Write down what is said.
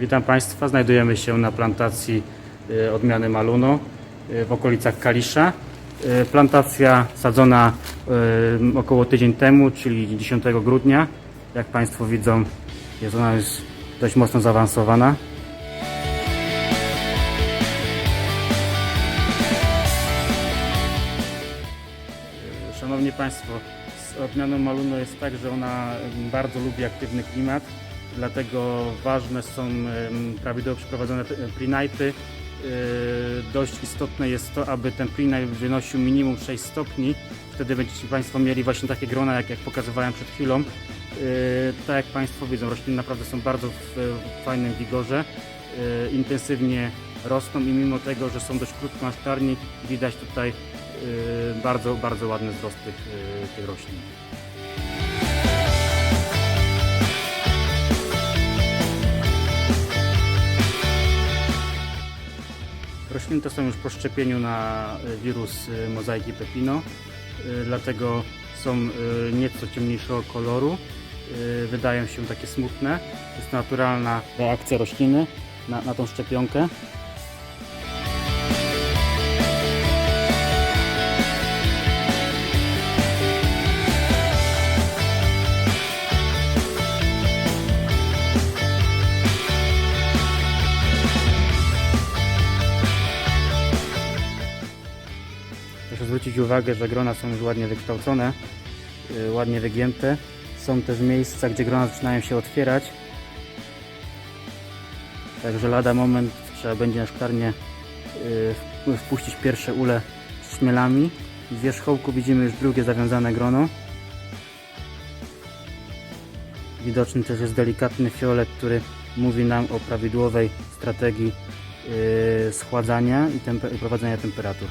Witam Państwa. Znajdujemy się na plantacji y, odmiany Maluno y, w okolicach Kalisza. Y, Plantacja sadzona około tydzień temu, czyli 10 grudnia. Jak Państwo widzą, jest ona już dość mocno zaawansowana. Szanowni Państwo, z odmianą Maluno jest tak, że ona bardzo lubi aktywny klimat, dlatego ważne są prawidłowo przeprowadzone pre-nighty. Y, Dość istotne jest to, aby ten pre-night wynosił minimum 6 stopni. Wtedy będziecie Państwo mieli właśnie takie grona, jak, jak pokazywałem przed chwilą. Y, Tak jak Państwo widzą, rośliny naprawdę są bardzo w, fajnym wigorze. Y, Intensywnie rosną i mimo tego, że są dość krótko na widać tutaj bardzo, bardzo ładny wzrost tych, tych roślin. Rośliny to są już po szczepieniu na y, wirus y, mozaiki pepino, y, dlatego są nieco ciemniejszego koloru. Wydają się takie smutne. Jest naturalna reakcja rośliny na, na tą szczepionkę. Zwrócić uwagę, że grona są już ładnie wykształcone, y, ładnie wygięte. Są też miejsca, gdzie grona zaczynają się otwierać. Także lada moment trzeba będzie na szklarnię y, wpuścić pierwsze ule z szmielami. Z wierzchołku widzimy już drugie zawiązane grono. Widoczny też jest delikatny fiolet, który mówi nam o prawidłowej strategii y, schładzania i i prowadzenia temperatur.